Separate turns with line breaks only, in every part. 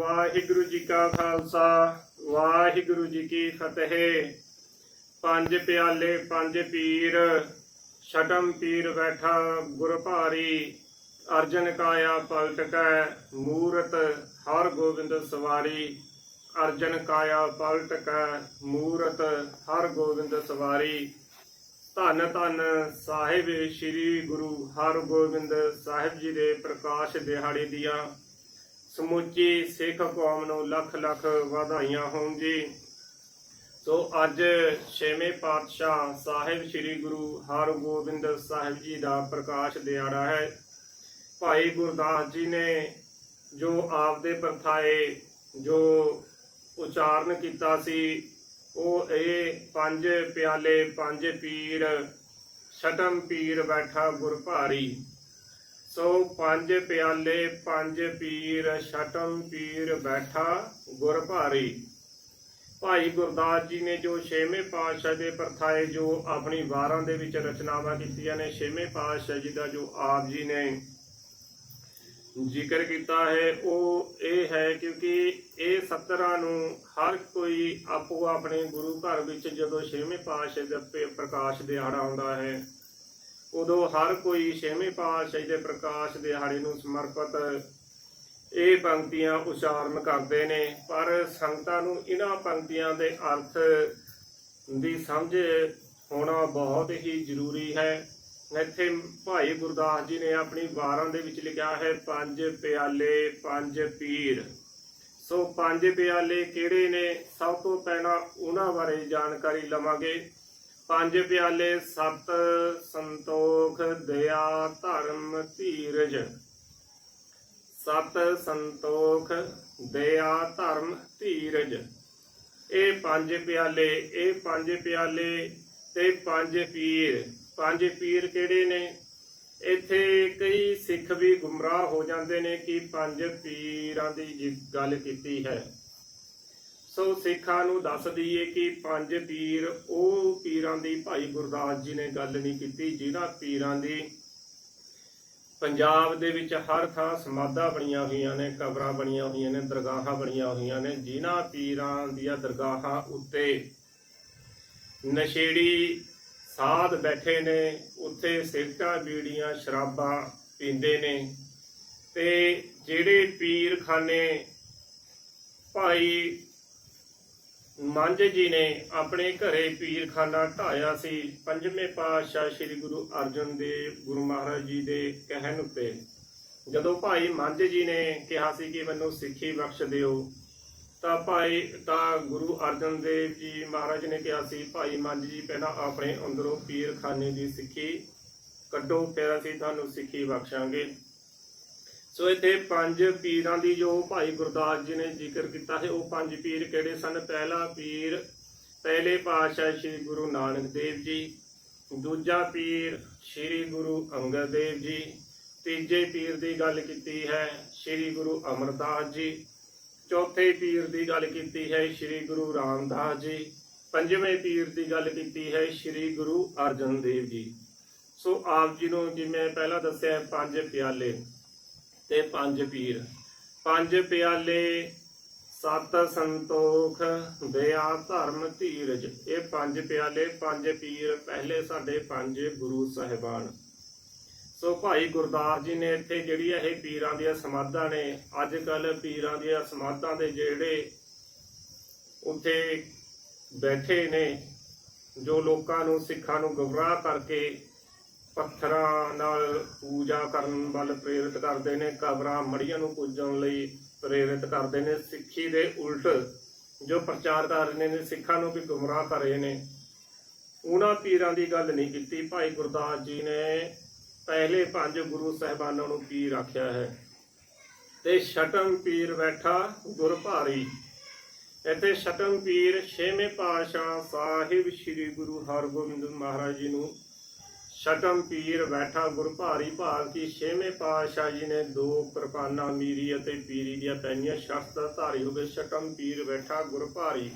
ਵਾਹਿਗੁਰੂ ਜੀ ਕਾ ਖਾਲਸਾ, ਵਾਹਿਗੁਰੂ ਜੀ ਕੀ ਫਤਿਹ। ਪੰਜ ਪਿਆਲੇ, ਪੰਜ ਪੀਰ, ਛਟਮ ਪੀਰ ਬੈਠਾ ਗੁਰ ਭਾਰੀ। ਅਰਜਨ ਕਾਇਆ ਪਲਟ ਕੈ ਮੂਰਤ ਹਰ ਗੋਬਿੰਦ ਸਵਾਰੀ। ਅਰਜਨ ਕਾਇਆ ਪਲਟ ਕੈ ਮੂਰਤ ਹਰ ਗੋਬਿੰਦ ਸਵਾਰੀ। ਧੰਨ ਧੰਨ ਸਾਹਿਬ ਸ੍ਰੀ ਗੁਰੂ ਹਰਗੋਬਿੰਦ ਸਾਹਿਬ ਜੀ ਦੇ ਪ੍ਰਕਾਸ਼ ਦਿਹਾੜੇ ਦੀਆਂ ਸਮੁੱਚੀ ਸਿੱਖ ਕੌਮ ਨੂੰ ਲੱਖ ਲੱਖ ਵਧਾਈਆਂ ਹੋਣ ਜੀ ਸੋ ਅੱਜ ਛੇਵੇਂ ਪਾਤਸ਼ਾਹ ਸਾਹਿਬ ਸ੍ਰੀ ਗੁਰੂ ਹਰਗੋਬਿੰਦ ਸਾਹਿਬ ਜੀ ਦਾ ਪ੍ਰਕਾਸ਼ ਦਿਹਾੜਾ ਹੈ। ਭਾਈ ਗੁਰਦਾਸ ਜੀ ਨੇ ਜੋ ਆਪਦੇ ਪਰਥਾਏ ਜੋ ਉਚਾਰਨ ਕੀਤਾ ਸੀ, ਉਹ ਇਹ ਪੰਜ ਪਿਆਲੇ, ਪੰਜ ਪੀਰ, ਛਟਮ ਪੀਰ ਬੈਠਾ ਗੁਰ ਭਾਰੀ ਸੋ ਪੰਜ ਪਿਆਲੇ, ਪੰਜ ਪੀਰ, ਛਟਮ ਪੀਰ ਬੈਠਾ ਗੁਰ ਭਾਰੀ। ਭਾਈ ਗੁਰਦਾਸ ਜੀ ਨੇ ਜੋ ਛੇਵੇਂ ਪਾਤਸ਼ਾਹ ਦੇ ਪਰਥਾਏ ਜੋ ਆਪਣੀ ਵਾਰਾਂ ਦੇ ਵਿੱਚ ਰਚਨਾਵਾਂ ਕੀਤੀਆਂ ਨੇ, ਛੇਵੇਂ ਪਾਤਸ਼ਾਹ ਜੀ ਦਾ ਜੋ ਆਪ ਜੀ ਨੇ ਜ਼ਿਕਰ ਕੀਤਾ ਹੈ, ਉਹ ਇਹ ਹੈ ਕਿਉਂਕਿ ਇਹ ਸਤਰਾਂ ਨੂੰ ਹਰ ਕੋਈ ਆਪੋ ਆਪਣੇ ਗੁਰੂ ਘਰ ਵਿੱਚ ਜਦੋਂ ਛੇਵੇਂ ਪਾਤਸ਼ਾਹ ਦਾ ਪ੍ਰਕਾਸ਼ ਦਿਹਾੜਾ ਆਉਂਦਾ ਹੈ ਉਦੋਂ ਹਰ ਕੋਈ ਛੇਵੇਂ ਪਾਤਸ਼ਾਹ ਦੇ ਪ੍ਰਕਾਸ਼ ਦਿਹਾੜੇ ਨੂੰ ਸਮਰਪਿਤ ਇਹ ਪੰਕਤੀਆਂ ਉਚਾਰਨ ਕਰਦੇ ਨੇ, ਪਰ ਸੰਗਤਾਂ ਨੂੰ ਇਹਨਾਂ ਪੰਕਤੀਆਂ ਦੇ ਅਰਥ ਦੀ ਸਮਝ ਹੋਣਾ ਬਹੁਤ ਹੀ ਜ਼ਰੂਰੀ ਹੈ। ਇੱਥੇ ਭਾਈ ਗੁਰਦਾਸ ਜੀ ਨੇ ਆਪਣੀ ਵਾਰਾਂ ਦੇ ਵਿੱਚ ਲਿਖਿਆ ਹੈ, ਪੰਜ ਪਿਆਲੇ, ਪੰਜ ਪੀਰ। ਸੋ ਪੰਜ ਪਿਆਲੇ ਕਿਹੜੇ ਨੇ? ਸਭ ਤੋਂ ਪਹਿਲਾਂ ਉਹਨਾਂ ਬਾਰੇ ਜਾਣਕਾਰੀ ਲਵਾਂਗੇ। ਪੰਜ ਪਿਆਲੇ ਸਤ ਸੰਤੋਖ ਦਇਆ ਧਰਮ ਧੀਰਜ। ਸਤ ਸੰਤੋਖ ਦਇਆ ਧਰਮ ਧੀਰਜ। ਇਹ ਪੰਜ ਪਿਆਲੇ, ਇਹ ਪੰਜ ਪਿਆਲੇ ਤੇ ਪੰਜ ਪੀਰ। ਪੰਜ ਪੀਰ ਕਿਹੜੇ ਨੇ? ਇੱਥੇ ਕਈ ਸਿੱਖ ਵੀ ਗੁੰਮਰਾਹ ਹੋ ਜਾਂਦੇ ਨੇ ਕਿ ਪੰਜ ਪੀਰਾਂ ਦੀ ਗੱਲ ਕੀਤੀ ਹੈ। ਸੋ ਸਿੱਖਾਂ ਨੂੰ ਦੱਸ ਦਈਏ ਕਿ ਪੰਜ ਪੀਰ, ਉਹ ਪੀਰਾਂ ਦੀ ਭਾਈ ਗੁਰਦਾਸ ਜੀ ਨੇ ਗੱਲ ਨਹੀਂ ਕੀਤੀ, ਜਿਨ੍ਹਾਂ ਪੀਰਾਂ ਦੀ ਪੰਜਾਬ ਦੇ ਵਿੱਚ ਹਰ ਥਾਂ ਸਮਾਧਾਂ ਬਣੀਆਂ ਹੋਈਆਂ ਨੇ, ਕਬਰਾਂ ਬਣੀਆਂ ਹੋਈਆਂ ਨੇ, ਦਰਗਾਹਾਂ ਬਣੀਆਂ ਹੋਈਆਂ ਨੇ, ਜਿਨ੍ਹਾਂ ਪੀਰਾਂ ਦੀਆਂ ਦਰਗਾਹਾਂ ਉੱਤੇ ਨਸ਼ੇੜੀ ਸਾਧ ਬੈਠੇ ਨੇ, ਉੱਥੇ ਸਿਗਰਟਾਂ ਬੀੜੀਆਂ, ਸ਼ਰਾਬਾਂ ਪੀਂਦੇ ਨੇ ਤੇ ਜਿਹੜੇ ਪੀਰਖਾਨੇ ਭਾਈ ਮੰਝ ਜੀ ਨੇ ਆਪਣੇ ਘਰੇ ਪੀਰਖਾਨਾ ਢਾਇਆ ਸੀ। ਪੰਜਵੇਂ ਪਾਤਸ਼ਾਹ ਸ੍ਰੀ ਗੁਰੂ ਅਰਜਨ ਦੇਵ ਗੁਰੂ ਮਹਾਰਾਜ ਜੀ ਦੇ ਕਹਿਣ ਉੱਤੇ। ਜਦੋਂ ਭਾਈ ਮੰਝ ਜੀ ਨੇ ਕਿਹਾ ਸੀ ਕਿ ਮੈਨੂੰ ਸਿੱਖੀ ਬਖਸ਼ ਦਿਓ, ਤਾਂ ਭਾਈ, ਤਾਂ ਗੁਰੂ ਅਰਜਨ ਦੇਵ ਜੀ ਮਹਾਰਾਜ ਨੇ ਕਿਹਾ ਸੀ, ਭਾਈ ਮੰਝ ਜੀ, ਪਹਿਲਾਂ ਆਪਣੇ ਅੰਦਰੋਂ ਪੀਰਖਾਨੇ ਦੀ ਸਿੱਖੀ ਕੱਢੋ, ਫਿਰ ਅਸੀਂ ਤੁਹਾਨੂੰ ਸਿੱਖੀ ਬਖਸ਼ਾਂਗੇ। ਸੋ ਇੱਥੇ ਪੰਜ ਪੀਰਾਂ ਦੀ ਜੋ ਭਾਈ ਗੁਰਦਾਸ ਜੀ ਨੇ ਜ਼ਿਕਰ ਕੀਤਾ ਹੈ, ਉਹ ਪੰਜ ਪੀਰ ਕਿਹੜੇ ਸਨ? ਪਹਿਲਾ ਪੀਰ ਪਹਿਲੇ ਪਾਤਸ਼ਾਹ ਸ੍ਰੀ ਗੁਰੂ ਨਾਨਕ ਦੇਵ ਜੀ, ਦੂਜਾ ਪੀਰ ਸ੍ਰੀ ਗੁਰੂ ਅੰਗਦ ਦੇਵ ਜੀ, ਤੀਜੇ ਪੀਰ ਦੀ ਗੱਲ ਕੀਤੀ ਹੈ ਸ੍ਰੀ ਗੁਰੂ ਅਮਰਦਾਸ ਜੀ, ਚੌਥੇ ਪੀਰ ਦੀ ਗੱਲ ਕੀਤੀ ਹੈ ਸ੍ਰੀ ਗੁਰੂ ਰਾਮਦਾਸ ਜੀ, ਪੰਜਵੇਂ ਪੀਰ ਦੀ ਗੱਲ ਕੀਤੀ ਹੈ ਸ੍ਰੀ ਗੁਰੂ ਅਰਜਨ ਦੇਵ ਜੀ। ਸੋ ਆਪ ਜੀ ਨੂੰ ਜਿਵੇਂ ਪਹਿਲਾਂ ਦੱਸਿਆ, ਪੰਜ ਪਿਆਲੇ। ਤੇ ਪੰਜ ਪੀਰ। ਪੰਜ ਪਿਆਲੇ ਸਤ ਸੰਤੋਖ ਦਇਆ ਧਰਮ ਧੀਰਜ। ਇਹ ਪੰਜ ਪਿਆਲੇ, ਪੰਜ ਪੀਰ, ਪਹਿਲੇ ਸਾਡੇ ਪੰਜ ਗੁਰੂ ਸਾਹਿਬਾਨ। ਸੋ ਭਾਈ ਗੁਰਦਾਸ ਜੀ ਨੇ ਇੱਥੇ ਜਿਹੜੀ ਇਹ ਪੀਰਾਂ ਦੀਆਂ ਸਮਾਧਾਂ ਨੇ ਅੱਜ ਕੱਲ ਪੀਰਾਂ ਦੀਆਂ ਸਮਾਧਾਂ ਦੇ ਜਿਹੜੇ ਉੱਥੇ ਬੈਠੇ ਨੇ, ਜੋ ਲੋਕਾਂ ਨੂੰ ਸਿੱਖਾਂ ਨੂੰ ਗਮਰਾਹ ਕਰਕੇ ਪੱਥਰਾਂ ਨਾਲ ਪੂਜਾ ਕਰਨ ਵੱਲ ਪ੍ਰੇਰਿਤ ਕਰਦੇ ਨੇ, ਕਬਰਾਂ ਮੜੀਆਂ ਨੂੰ ਪੂਜਣ ਲਈ ਪ੍ਰੇਰਿਤ ਕਰਦੇ ਨੇ। ਸਿੱਖੀ ਦੇ ਉਲਟ ਜੋ ਪ੍ਰਚਾਰ ਕਰ ਰਹੇ ਨੇ, ਸਿੱਖਾਂ ਨੂੰ ਵੀ ਗੁੰਮਰਾਹ ਕਰ ਰਹੇ ਨੇ। ਉਹਨਾਂ ਪੀਰਾਂ ਦੀ ਗੱਲ ਨਹੀਂ ਕੀਤੀ। ਭਾਈ ਗੁਰਦਾਸ ਜੀ ਨੇ ਪਹਿਲੇ ਪੰਜ ਗੁਰੂ ਸਾਹਿਬਾਨਾਂ ਨੂੰ ਪੀਰ ਆਖਿਆ ਹੈ। ਤੇ ਛਟਮ ਪੀਰ ਬੈਠਾ ਗੁਰ ਭਾਰੀ। ਇੱਥੇ ਛਟਮ ਪੀਰ ਛੇਵੇਂ ਪਾਤਸ਼ਾਹ ਸਾਹਿਬ ਸ੍ਰੀ ਗੁਰੂ ਹਰਗੋਬਿੰਦ ਮਹਾਰਾਜ ਜੀ ਨੂੰ ਛਟਮ ਪੀਰ ਬੈਠਾ ਗੁਰ ਭਾਰੀ ਭਾਗ ਕੀ ਛੇਵੇਂ ਪਾਤਸ਼ਾਹ ਜੀ ਨੇ ਦੋ ਕਿਰਪਾਨਾਂ ਮੀਰੀ ਅਤੇ ਪੀਰੀ ਦੀਆਂ ਪੈਣੀਆਂ ਸ਼ਸਤਰ ਧਾਰੀ ਹੋ ਗਏ ਛਟਮ ਪੀਰ ਬੈਠਾ ਗੁਰ ਭਾਰੀ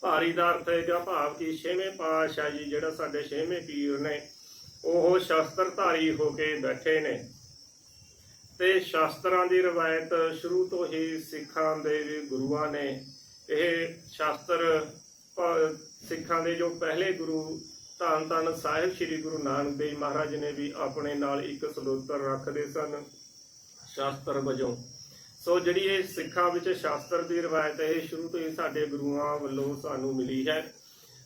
ਭਾਰੀ ਦਾ ਅਰਥ ਹੈਗਾ ਭਾਵ ਕਿ ਛੇਵੇਂ ਪਾਤਸ਼ਾਹ ਜੀ ਜਿਹੜਾ ਸਾਡੇ ਛੇਵੇਂ ਪੀਰ ਨੇ, ਉਹ ਸ਼ਸਤਰ ਧਾਰੀ ਹੋ ਕੇ ਬੈਠੇ ਨੇ। ਤੇ ਸ਼ਾਸਤਰਾਂ ਦੀ ਰਵਾਇਤ ਸ਼ੁਰੂ ਤੋਂ ਹੀ ਸਿੱਖਾਂ ਦੇ ਗੁਰੂਆਂ ਨੇ। ਇਹ ਸ਼ਾਸਤਰ ਸਿੱਖਾਂ ਦੇ ਜੋ ਪਹਿਲੇ ਗੁਰੂ ਧੰਨ ਧੰਨ ਸਾਹਿਬ ਸ੍ਰੀ ਗੁਰੂ ਨਾਨਕ ਦੇਵ ਮਹਾਰਾਜ ਨੇ ਵੀ ਆਪਣੇ ਨਾਲ ਇੱਕ ਸਲੋਤਰ ਰੱਖਦੇ ਸਨ ਸ਼ਾਸਤਰ ਵਜੋਂ। ਸੋ ਜਿਹੜੀ ਇਹ ਸਿੱਖਾਂ ਵਿੱਚ ਸ਼ਾਸਤਰ ਦੀ ਰਵਾਇਤ ਹੈ ਇਹ ਸ਼ੁਰੂ ਤੋਂ ਹੀ ਸਾਡੇ ਗੁਰੂਆਂ ਵੱਲੋਂ ਸਾਨੂੰ ਮਿਲੀ ਹੈ।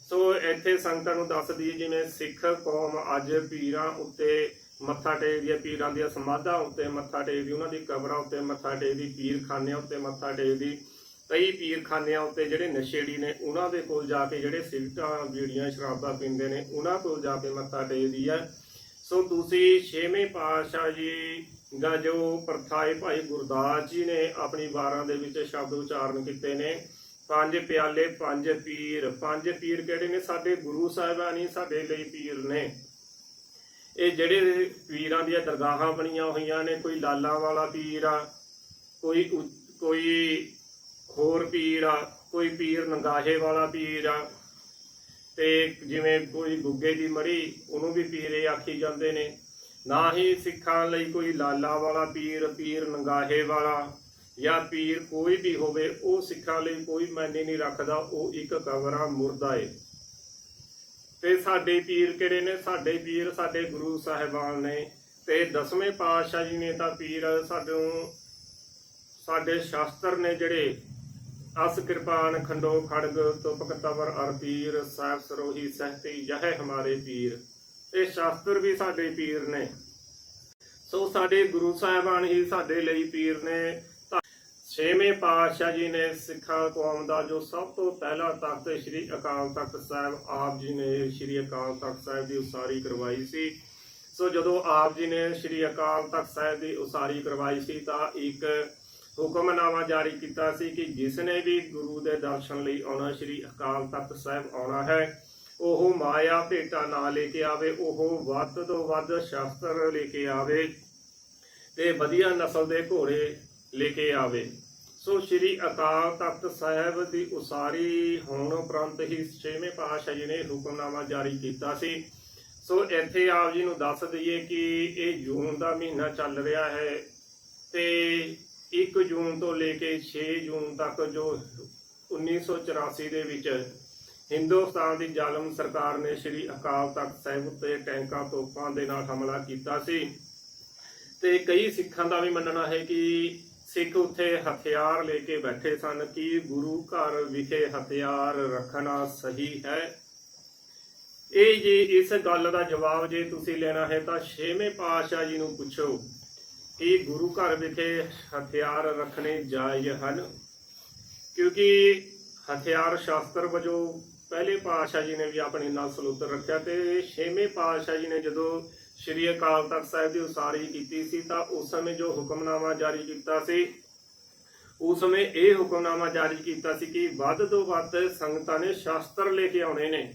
ਸੋ ਇੱਥੇ ਸੰਗਤਾਂ ਨੂੰ ਦੱਸਦੀ ਦਈਏ ਜਿਵੇਂ ਸਿੱਖ ਕੌਮ ਅੱਜ ਪੀਰਾਂ ਉੱਤੇ ਮੱਥਾ ਟੇਕਦੀ ਹੈ, ਪੀਰਾਂ ਦੀਆਂ ਸਮਾਧਾਂ ਉੱਤੇ ਮੱਥਾ ਟੇਕਦੀ, ਉਹਨਾਂ ਦੀ ਕਬਰਾਂ ਉੱਤੇ ਮੱਥਾ ਟੇਕਦੀ, ਪੀਰਖਾਨਿਆਂ ਉੱਤੇ ਮੱਥਾ ਟੇਕਦੀ। ਕਈ ਪੀਰਖਾਨਿਆਂ ਉੱਤੇ ਜਿਹੜੇ ਨਸ਼ੇੜੀ ਨੇ, ਉਹਨਾਂ ਦੇ ਕੋਲ ਜਾ ਕੇ ਜਿਹੜੇ ਸਿਗਰਟਾਂ ਬੀੜੀਆਂ, ਸ਼ਰਾਬਾਂ ਪੀਂਦੇ ਨੇ, ਉਹਨਾਂ ਕੋਲ ਜਾ ਕੇ ਮੱਥਾ ਟੇਕਦੀ ਹੈ। ਸੋ ਤੁਸੀਂ ਛੇਵੇਂ ਪਾਤਸ਼ਾਹ ਜੀ ਦਾ ਜੋ ਪ੍ਰਥਾਏ ਭਾਈ ਗੁਰਦਾਸ ਜੀ ਨੇ ਆਪਣੀ ਵਾਰਾਂ ਦੇ ਵਿੱਚ ਸ਼ਬਦ ਉਚਾਰਨ ਕੀਤੇ ਨੇ। ਪੰਜ ਪਿਆਲੇ, ਪੰਜ ਪੀਰ। ਪੰਜ ਪੀਰ ਕਿਹੜੇ ਨੇ? ਸਾਡੇ ਗੁਰੂ ਸਾਹਿਬਾਨੀ ਸਾਡੇ ਲਈ ਪੀਰ ਨੇ। ਇਹ ਜਿਹੜੇ ਪੀਰਾਂ ਦੀਆਂ ਦਰਗਾਹਾਂ ਬਣੀਆਂ ਹੋਈਆਂ ਨੇ, ਕੋਈ ਲਾਲਾਂ ਵਾਲਾ ਪੀਰ ਆ, ਕੋਈ ਉ- ਕੋਈ ਹੋਰ ਪੀਰ ਆ, ਕੋਈ ਪੀਰ ਨੰਗਾਹੇ ਵਾਲਾ ਪੀਰ ਆ। ਤੇ ਜਿਵੇਂ ਕੋਈ ਗੁੱਗੇ ਦੀ ਮਰੀ ਉਹਨੂੰ ਵੀ ਪੀਰੇ ਆਖੀ ਜਾਂਦੇ ਨੇ। ਨਾ ਹੀ ਸਿੱਖਾਂ ਲਈ ਕੋਈ ਲਾਲਾ ਵਾਲਾ ਪੀਰ ਪੀਰ ਨੰਗਾਹੇ ਵਾਲਾ ਜਾਂ ਪੀਰ ਕੋਈ ਵੀ ਹੋਵੇ, ਉਹ ਸਿੱਖਾਂ ਲਈ ਕੋਈ ਮਾਇਨੇ ਨਹੀਂ ਰੱਖਦਾ, ਉਹ ਇੱਕ ਕਬਰਾਂ ਮੁਰਦਾ ਏ। ਤੇ ਸਾਡੇ ਪੀਰ ਕਿਹੜੇ ਨੇ? ਸਾਡੇ ਪੀਰ ਸਾਡੇ ਗੁਰੂ ਸਾਹਿਬਾਨ ਨੇ। ਤੇ ਦਸਵੇਂ ਪਾਤਸ਼ਾਹ ਜੀ ਨੇ ਤਾਂ ਪੀਰ ਸਾਨੂੰ ਸਾਡੇ ਸ਼ਾਸਤਰ ਨੇ ਜਿਹੜੇ ਅਸ ਕਿਰਪਾਨ ਖੰਡੋ ਖੜਗ, ਤੁਪਕ ਤਵਰ ਅਰ ਪੀਰ, ਸਾਹਿਬ ਸਰੋਹੀ ਸਹਤੀ ਜਹ ਹਮਾਰੇ ਪੀਰ। ਇਹ ਸ਼ਾਸਤਰ ਵੀ ਸਾਡੇ ਪੀਰ ਨੇ। ਸੋ ਸਾਡੇ ਗੁਰੂ ਸਾਹਿਬਾਨ ਹੀ ਸਾਡੇ ਲਈ ਪੀਰ ਨੇ। ਛੇਵੇਂ ਪਾਤਸ਼ਾਹ ਜੀ ਨੇ ਸਿੱਖਾਂ ਕੌਮ ਦਾ ਜੋ ਸਭ ਤੋਂ ਪਹਿਲਾ ਤਖਤ ਸ੍ਰੀ ਅਕਾਲ ਤਖਤ ਸਾਹਿਬ, ਆਪ ਜੀ ਨੇ ਸ੍ਰੀ ਅਕਾਲ ਤਖਤ ਸਾਹਿਬ ਦੀ ਉਸਾਰੀ ਕਰਵਾਈ ਸੀ। ਸੋ ਜਦੋਂ ਆਪ ਜੀ ਨੇ ਸ੍ਰੀ ਅਕਾਲ ਤਖਤ ਸਾਹਿਬ ਦੀ ਉਸਾਰੀ ਕਰਵਾਈ ਸੀ ਤਾਂ ਇੱਕ ਹੁਕਮਨਾਮਾ ਜਾਰੀ ਕੀਤਾ ਸੀ ਕਿ ਜਿਸ ਨੇ ਵੀ ਗੁਰੂ ਦੇ ਦਰਸ਼ਨ ਲਈ ਆਉਣਾ, ਸ੍ਰੀ ਅਕਾਲ ਤਖਤ ਸਾਹਿਬ ਆਉਣਾ ਹੈ, ਉਹ ਮਾਇਆ ਭੇਟਾ ਨਾ ਲੈ ਕੇ ਆਵੇ, ਉਹ ਵੱਧ ਤੋਂ ਵੱਧ ਸ਼ਾਸਤਰ ਲੈ ਕੇ ਆਵੇ ਤੇ ਵਧੀਆ ਨਸਲ ਦੇ ਘੋੜੇ ਲੈ ਕੇ ਆਵੇ। ਸੋ ਸ੍ਰੀ ਅਕਾਲ ਤਖਤ ਸਾਹਿਬ ਦੀ ਉਸਾਰੀ ਹੋਣ ਉਪਰੰਤ ਹੀ ਛੇਵੇਂ ਪਾਤਸ਼ਾਹ ਜੀ ਨੇ ਹੁਕਮਨਾਮਾ ਜਾਰੀ ਕੀਤਾ ਸੀ। ਸੋ ਇੱਥੇ ਆਪ ਜੀ ਨੂੰ ਦੱਸ ਦਈਏ ਕਿ ਇਹ ਜੂਨ ਦਾ ਮਹੀਨਾ ਚੱਲ ਰਿਹਾ ਹੈ ਤੇ 1 ਜੂਨ ਤੋਂ ਲੈ ਕੇ 6 ਜੂਨ ਤੱਕ ਜੋ 1984 ਦੇ ਵਿੱਚ ਹਿੰਦੁਸਤਾਨ ਦੀ ਜ਼ਾਲਮ ਸਰਕਾਰ ਨੇ ਸ੍ਰੀ ਅਕਾਲ ਤਖਤ ਸਾਹਿਬ ਉੱਤੇ ਟੈਂਕਾਂ ਤੋਪਾਂ ਦੇ ਨਾਲ ਹਮਲਾ ਕੀਤਾ ਸੀ। ਤੇ ਕਈ ਸਿੱਖਾਂ ਦਾ ਵੀ ਮੰਨਣਾ ਹੈ ਕਿ ਸਿੱਖ ਉੱਥੇ ਹਥਿਆਰ ਲੈ ਕੇ ਬੈਠੇ ਸਨ ਕਿ ਗੁਰੂ ਘਰ ਵਿਖੇ ਹਥਿਆਰ ਰੱਖਣਾ ਸਹੀ ਹੈ। ਇਹ ਜੇ ਇਸ ਗੱਲ ਦਾ ਜਵਾਬ ਜੇ ਤੁਸੀਂ ਲੈਣਾ ਹੈ ਤਾਂ ਛੇਵੇਂ ਪਾਤਸ਼ਾਹ ਜੀ ਨੂੰ ਪੁੱਛੋ। ਕਿ ਗੁਰੂ ਘਰ ਵਿਖੇ ਹਥਿਆਰ ਰੱਖਣੇ ਜਾਇਜ਼ ਹਨ, ਕਿਉਂਕਿ ਹਥਿਆਰ ਸ਼ਾਸਤਰ ਵਜੋਂ ਪਹਿਲੇ ਪਾਤਸ਼ਾਹ ਜੀ ਨੇ ਵੀ ਆਪਣੇ ਨਾਲ ਉੱਤੇ ਰੱਖਿਆ ਤੇ ਛੇਵੇਂ ਪਾਤਸ਼ਾਹ ਜੀ ਨੇ ਜਦੋਂ ਸ਼੍ਰੀ ਅਕਾਲ ਤਖਤ ਸਾਹਿਬ ਦੀ ਉਸਾਰੀ ਕੀਤੀ ਸੀ ਤਾਂ ਉਸ ਸਮੇਂ ਜੋ ਹੁਕਮਨਾਮਾ ਜਾਰੀ ਕੀਤਾ ਸੀ, ਉਸ ਸਮੇਂ ਇਹ ਹੁਕਮਨਾਮਾ ਜਾਰੀ ਕੀਤਾ ਸੀ ਕਿ ਵੱਧ ਤੋਂ ਵੱਧ ਸੰਗਤਾਂ ਨੇ ਸ਼ਾਸਤਰ ਲੈ ਕੇ ਆਉਣੇ ਨੇ।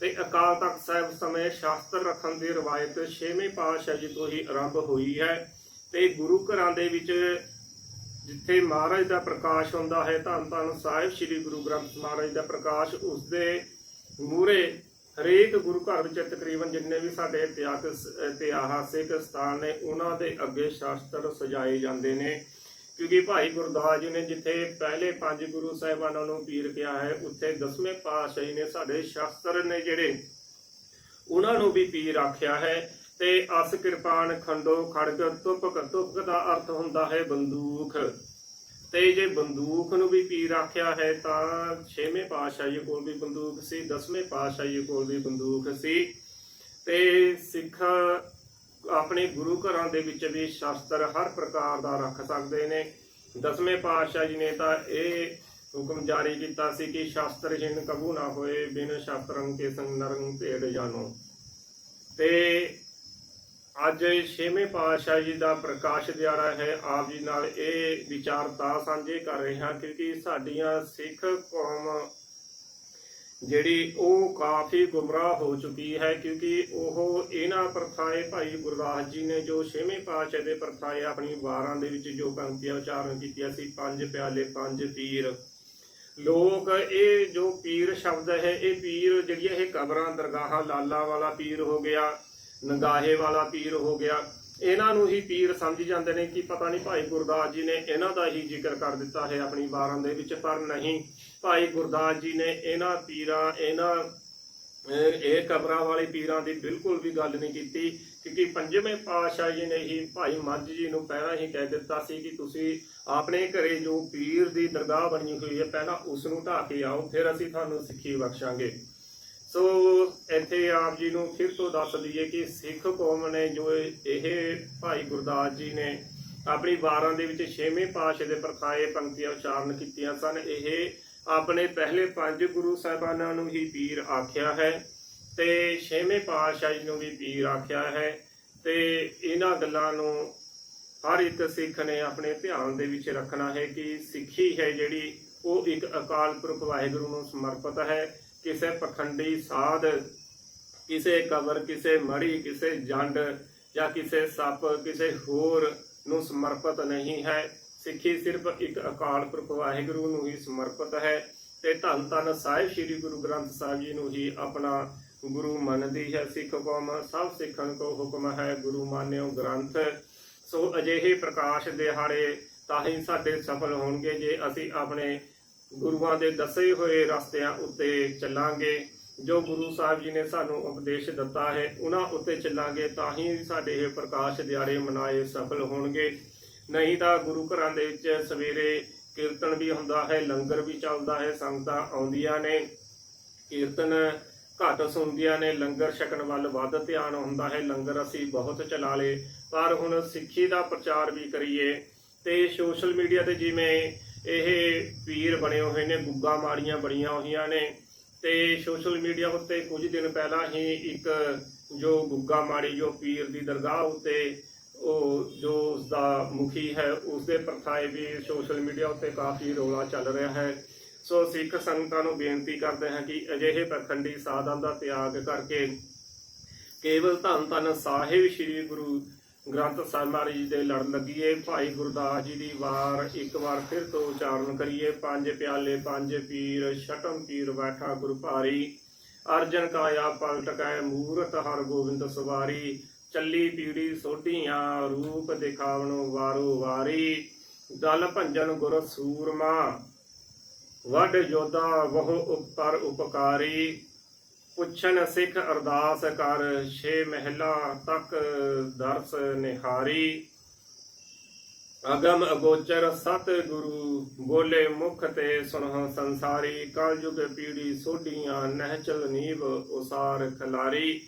ਤੇ ਅਕਾਲ ਤਖਤ ਸਾਹਿਬ ਸਮੇਂ ਸ਼ਾਸਤਰ ਰੱਖਣ ਦੀ ਰਵਾਇਤ ਛੇਵੇਂ ਪਾਤਸ਼ਾਹ ਜੀ ਤੋਂ ਹੀ ਆਰੰਭ ਹੋਈ ਹੈ। ਤੇ ਗੁਰੂ ਘਰਾਂ ਦੇ ਵਿੱਚ ਜਿੱਥੇ ਮਹਾਰਾਜ ਦਾ ਪ੍ਰਕਾਸ਼ ਹੁੰਦਾ ਹੈ, ਧੰਨ ਧੰਨ ਸਾਹਿਬ ਸ੍ਰੀ ਗੁਰੂ ਗ੍ਰੰਥ ਮਹਾਰਾਜ ਦਾ ਪ੍ਰਕਾਸ਼, ਉਸ ਦੇ ਮੂਰੇ ਹਰੇਕ ਗੁਰੂ ਘਰ ਵਿੱਚ ਤਕਰੀਬਨ ਜਿੰਨੇ ਵੀ ਸਾਡੇ ਇਤਿਹਾਸਕ ਇਤਿਹਾਸਿਕ ਸਥਾਨ ਨੇ, ਉਹਨਾਂ ਦੇ ਅੱਗੇ ਸ਼ਾਸਤਰ ਸਜਾਏ ਜਾਂਦੇ ਨੇ। ਕਿਉਂਕਿ ਭਾਈ ਗੁਰਦਾਸ ਜੀ ਨੇ ਜਿੱਥੇ ਪਹਿਲੇ ਪੰਜ ਗੁਰੂ ਸਾਹਿਬਾਨਾਂ ਨੂੰ ਪੀਰ ਕਿਹਾ ਹੈ, ਉੱਥੇ ਦਸਵੇਂ ਪਾਤਸ਼ਾਹ ਨੇ ਸਾਡੇ ਸ਼ਾਸਤਰ ਨੇ ਜਿਹੜੇ, ਉਹਨਾਂ ਨੂੰ ਵੀ ਪੀਰ ਆਖਿਆ ਹੈ। ਤੇ ਅਸ ਕਿਰਪਾਨ ਖੰਡੋ ਖੜਗ ਤੁਪਕ ਤੁਪਕ ਦਾ ਅਰਥ ਹੁੰਦਾ ਹੈ ਬੰਦੂਕ ਤੇ ਜੇ ਬੰਦੂਕ ਨੂੰ ਵੀ ਪੀਰ ਆਖਿਆ ਹੈ ਤਾਂ ਛੇਵੇਂ ਪਾਤਸ਼ਾਹ ਜੀ ਕੋਲ ਵੀ ਬੰਦੂਕ ਸੀ, ਦਸਵੇਂ ਪਾਤਸ਼ਾਹ ਜੀ ਕੋਲ ਵੀ ਬੰਦੂਕ ਸੀ। ਤੇ ਸਿੱਖ ਆਪਣੇ ਗੁਰੂ ਘਰਾਂ ਦੇ ਵਿੱਚ ਵੀ ਸ਼ਸਤਰ ਹਰ ਪ੍ਰਕਾਰ ਦਾ ਰੱਖ ਸਕਦੇ ਨੇ। ਦਸਵੇਂ ਪਾਤਸ਼ਾਹ ਜੀ ਨੇ ਤਾਂ ਇਹ ਹੁਕਮ ਜਾਰੀ ਕੀਤਾ ਸੀ ਕਿ ਸ਼ਾਸਤਰ ਜਿਨ ਕਬੂ ਨਾ ਹੋਏ, ਬਿਨ ਸ਼ਾਸਤਰੰ ਕੇ ਸੰਗ ਨਰੰ ਭੇੜ ਜਾਨੋ ਤੇ ਅੱਜ ਛੇਵੇਂ ਪਾਤਸ਼ਾਹ ਜੀ ਦਾ ਪ੍ਰਕਾਸ਼ ਦਿਹਾੜਾ ਹੈ। ਆਪ ਜੀ ਨਾਲ ਇਹ ਵਿਚਾਰਤਾ ਸਾਂਝੇ ਕਰ ਰਹੇ ਹਾਂ ਕਿਉਂਕਿ ਸਾਡੀਆਂ ਸਿੱਖ ਕੌਮ ਜਿਹੜੀ ਉਹ ਕਾਫੀ ਗੁੰਮਰਾਹ ਹੋ ਚੁੱਕੀ ਹੈ ਕਿਉਂਕਿ ਉਹ ਇਹਨਾਂ ਪ੍ਰਥਾਏ ਭਾਈ ਗੁਰਦਾਸ ਜੀ ਨੇ ਜੋ ਛੇਵੇਂ ਪਾਤਸ਼ਾਹ ਦੇ ਪ੍ਰਥਾਏ ਆਪਣੀ ਵਾਰਾਂ ਦੇ ਵਿੱਚ ਜੋ ਪੰਕਤੀਆਂ ਉਚਾਰਨ ਕੀਤੀਆਂ ਸੀ, ਪੰਜ ਪਿਆਲੇ, ਪੰਜ ਪੀਰ। ਲੋਕ ਇਹ ਜੋ ਪੀਰ ਸ਼ਬਦ ਹੈ, ਇਹ ਪੀਰ ਜਿਹੜੀਆਂ ਇਹ ਕਬਰਾਂ, ਦਰਗਾਹਾਂ, ਲਾਲਾ ਵਾਲਾ ਪੀਰ ਹੋ ਗਿਆ। ਨਗਾਹੇ ਵਾਲਾ ਪੀਰ ਹੋ ਗਿਆ। ਇਹਨਾਂ ਨੂੰ ਹੀ ਪੀਰ ਸਮਝ ਜਾਂਦੇ ਨੇ ਕਿ ਪਤਾ ਨਹੀਂ ਭਾਈ ਗੁਰਦਾਸ ਜੀ ਨੇ ਇਹਨਾਂ ਦਾ ਹੀ ਜ਼ਿਕਰ ਕਰ ਦਿੱਤਾ ਹੈ ਆਪਣੀ ਬਾਰਾਂ ਦੇ ਵਿੱਚ, ਪਰ ਨਹੀਂ। ਭਾਈ ਗੁਰਦਾਸ ਜੀ ਨੇ ਇਹਨਾਂ ਪੀਰਾਂ, ਇਹਨਾਂ ਇਹ ਕਬਰਾਂ ਵਾਲੇ ਪੀਰਾਂ ਦੀ ਬਿਲਕੁਲ ਵੀ ਗੱਲ ਨਹੀਂ ਕੀਤੀ, ਕਿਉਂਕਿ ਪੰਜਵੇਂ ਪਾਤਸ਼ਾਹ ਜੀ ਨੇ ਹੀ ਭਾਈ ਮੱਝ ਜੀ ਨੂੰ ਪਹਿਲਾਂ ਹੀ ਕਹਿ ਦਿੱਤਾ ਸੀ ਕਿ ਤੁਸੀਂ ਆਪਣੇ ਘਰੇ ਜੋ ਪੀਰ ਦੀ ਦਰਗਾਹ ਬਣੀ ਹੋਈ ਹੈ, ਪਹਿਲਾਂ ਉਸ ਨੂੰ ਢਾਹ ਕੇ ਆਓ, ਫਿਰ ਅਸੀਂ ਤੁਹਾਨੂੰ ਸਿੱਖੀ ਬਖਸ਼ਾਂਗੇ। ਸੋ ਇੱਥੇ ਆਪ ਜੀ ਨੂੰ ਫਿਰ ਤੋਂ ਦੱਸ ਦਈਏ ਕਿ ਸਿੱਖ ਕੌਮ ਨੇ ਜੋ ਇਹ ਭਾਈ ਗੁਰਦਾਸ ਜੀ ਨੇ ਆਪਣੀ ਵਾਰਾਂ ਦੇ ਵਿੱਚ ਛੇਵੇਂ ਪਾਤਸ਼ਾਹ ਦੇ ਪ੍ਰਖਾਏ ਪੰਕਤੀਆਂ ਉਚਾਰਨ ਕੀਤੀਆਂ ਸਨ, ਇਹ ਆਪਣੇ ਪਹਿਲੇ ਪੰਜ ਗੁਰੂ ਸਾਹਿਬਾਨਾਂ ਨੂੰ ਹੀ ਪੀਰ ਆਖਿਆ ਹੈ ਤੇ ਛੇਵੇਂ ਪਾਤਸ਼ਾਹ ਜੀ ਨੂੰ ਵੀ ਪੀਰ ਆਖਿਆ ਹੈ ਤੇ ਇਹਨਾਂ ਗੱਲਾਂ ਨੂੰ ਹਰ ਇੱਕ ਸਿੱਖ ਨੇ ਆਪਣੇ ਧਿਆਨ ਦੇ ਵਿੱਚ ਰੱਖਣਾ ਹੈ ਕਿ ਸਿੱਖੀ ਹੈ ਜਿਹੜੀ ਉਹ ਇੱਕ ਅਕਾਲ ਪੁਰਖ ਵਾਹਿਗੁਰੂ ਨੂੰ ਸਮਰਪਿਤ ਹੈ। ਕਿਸੇ ਪਖੰਡੀ ਸਾਧ, ਕਿਸੇ ਕਬਰ, ਕਿਸੇ ਮੜੀ ਕਿਸੇ ਜੰਡ ਜਾਂ ਕਿਸੇ ਸੱਪ, ਕਿਸੇ ਹੋਰ ਨੂੰ ਸਮਰਪਿਤ ਨਹੀਂ ਹੈ। ਸਿੱਖੀ ਸਿਰਫ ਇੱਕ ਅਕਾਲ ਪੁਰਖ ਵਾਹਿਗੁਰੂ ਨੂੰ ਹੀ ਸਮਰਪਿਤ ਹੈ ਤੇ ਧੰਨ ਧੰਨ ਸਾਹਿਬ ਸ੍ਰੀ ਗੁਰੂ ਗ੍ਰੰਥ ਸਾਹਿਬ ਜੀ ਨੂੰ ਹੀ ਆਪਣਾ ਗੁਰੂ ਮੰਨਦੀ ਹੈ। ਸਿੱਖ ਕੌਮ ਸਭ ਸਿੱਖਣ ਕੋ ਹੁਕਮ ਹੈ, ਗੁਰੂ ਮਾਨਿਓ ਗ੍ਰੰਥ। ਸੋ ਅਜਿਹੇ ਪ੍ਰਕਾਸ਼ ਦਿਹਾੜੇ ਤਾਂ ਹੀ ਸਾਡੇ ਸਫਲ ਹੋਣਗੇ ਜੇ ਅਸੀਂ ਆਪਣੇ ਗੁਰੂਆਂ ਦੇ ਦੱਸੇ ਹੋਏ ਰਸਤਿਆਂ ਉੱਤੇ ਚੱਲਾਂਗੇ। ਜੋ ਗੁਰੂ ਸਾਹਿਬ ਜੀ ਨੇ ਸਾਨੂੰ ਉਪਦੇਸ਼ ਦਿੱਤਾ ਹੈ, ਉਹਨਾਂ ਉੱਤੇ ਚੱਲਾਂਗੇ ਤਾਂ ਹੀ ਸਾਡੇ ਇਹ ਪ੍ਰਕਾਸ਼ ਦਿਹਾੜੇ ਮਨਾਏ ਸਫਲ ਹੋਣਗੇ। ਨਹੀਂ ਤਾਂ ਗੁਰੂ ਘਰਾਂ ਦੇ ਵਿੱਚ ਸਵੇਰੇ ਕੀਰਤਨ ਵੀ ਹੁੰਦਾ ਹੈ, ਲੰਗਰ ਵੀ ਚੱਲਦਾ ਹੈ, ਸੰਗਤਾਂ ਆਉਂਦੀਆਂ ਨੇ। ਕੀਰਤਨ ਘੱਟ ਸੁਣਦੀਆਂ ਨੇ, ਲੰਗਰ ਛਕਣ ਵੱਲ ਵੱਧ ਧਿਆਨ ਹੁੰਦਾ ਹੈ, ਲੰਗਰ ਅਸੀਂ ਬਹੁਤ ਚਲਾ ਲਏ। ਪਰ ਹੁਣ ਸਿੱਖੀ ਦਾ ਪ੍ਰਚਾਰ ਵੀ ਕਰੀਏ ਤੇ ਸੋਸ਼ਲ ਮੀਡੀਆ ਤੇ ਜਿਵੇਂ ਇਹ ਪੀਰ ਬਣੇ ਹੋਏ ਨੇ, ਗੁੱਗਾ ਮਾੜੀਆਂ ਬੜੀਆਂ ਹੋਈਆਂ ਨੇ ਤੇ ਸੋਸ਼ਲ ਮੀਡੀਆ ਉੱਤੇ ਕੁਝ ਦਿਨ ਪਹਿਲਾਂ ਹੀ ਇੱਕ ਜੋ ਗੁੱਗਾ ਮਾੜੀ, ਜੋ ਪੀਰ ਦੀ ਦਰਗਾਹ ਉੱਤੇ ਉਹ ਜੋ ਉਸ ਦਾ ਮੁਖੀ ਹੈ ਉਸ ਦੇ ਪ੍ਰਥਾਏ ਵੀ ਸੋਸ਼ਲ ਮੀਡੀਆ ਉੱਤੇ ਕਾਫੀ ਰੌਲਾ ਚੱਲ ਰਿਹਾ ਹੈ। ਸੋ ਸਿੱਖ ਸੰਗਤਾਂ ਨੂੰ ਬੇਨਤੀ ਕਰਦੇ ਹਾਂ ਕਿ ਅਜਿਹੇ ਪਖੰਡੀ ਸਾਧਾਂ ਦਾ ਤਿਆਗ ਕਰਕੇ ਕੇਵਲ ਧੰਨ ਧੰਨ ਸਾਹਿਬ ਸ੍ਰੀ ਗੁਰੂ ਗ੍ਰੰਥ ਸਾਹਿਬ ਮਹਾਰਾਜ ਜੀ ਦੇ ਲੜਨ ਲੱਗੀਏ ਭਾਈ ਗੁਰਦਾਸ ਜੀ ਦੀ ਵਾਰ ਇੱਕ ਵਾਰ ਫਿਰ ਤੋਂ ਉਚਾਰਨ ਕਰੀਏ। ਪੰਜ ਪਿਆਲੇ, ਪੰਜ ਪੀਰ, ਛਟਮ ਪੀਰ ਬੈਠਾ ਗੁਰੂ ਭਾਰੀ। ਅਰਜਨ ਕਾਇਆ ਪਲਟ ਕੈ ਮੂਰਤ ਹਰ ਗੋਬਿੰਦ ਸਵਾਰੀ। ਚੱਲੀ ਪੀੜੀ ਸੋਢੀਆਂ, ਰੂਪ ਦਿਖਾਵਣੋ ਵਾਰੋ ਵਾਰੀ। ਦਲ ਭੰਜਨ ਗੁਰ ਸੂਰਮਾ ਵੱਡ ਜੋਧਾ ਬਹੁ ਉਪਰ ਉਪਕਾਰੀ। ਪੁੱਛਨ ਸਿੱਖ ਅਰਦਾਸ ਕਰ, ਛੇ ਮਹਿਲਾ ਤੱਕ ਦਰਸ ਨਿਹਾਰੀ। ਅਗਮ ਅਗੋਚਰ ਸਤ ਗੁਰੂ ਬੋਲੇ ਮੁਖ ਤੇ ਸੁਨਹ ਸੰਸਾਰੀ। ਕਲ ਪੀੜੀ ਸੋਢੀਆਂ, ਨਹਿਚਲ ਨੀਵ ਉਸਾਰ ਖਲਾਰੀ।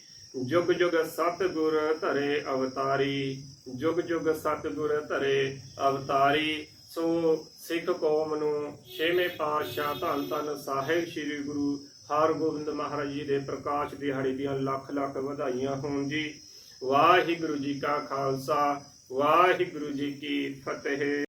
ਜੁਗ ਜੁਗ ਸਤ ਗੁਰ ਧਰੇ ਅਵਤਾਰੀ। ਜੁਗ ਜੁਗ ਸਤ ਗੁਰ ਧਰੇ ਅਵਤਾਰੀ। ਸੋ ਸਿੱਖ ਕੌਮ ਨੂੰ ਛੇਵੇਂ ਪਾਤਸ਼ਾਹ ਧੰਨ ਧੰਨ ਸਾਹਿਬ ਸ੍ਰੀ ਗੁਰੂ ਹਰਗੋਬਿੰਦ ਮਹਾਰਾਜ ਜੀ ਦੇ ਪ੍ਰਕਾਸ਼ ਦਿਹਾੜੀ ਦੀਆਂ ਲੱਖ ਲੱਖ ਵਧਾਈਆਂ ਹੋਣ ਜੀ। ਵਾਹਿਗੁਰੂ ਜੀ ਕਾ ਖਾਲਸਾ, ਵਾਹਿਗੁਰੂ ਜੀ ਕੀ ਫਤਿਹ।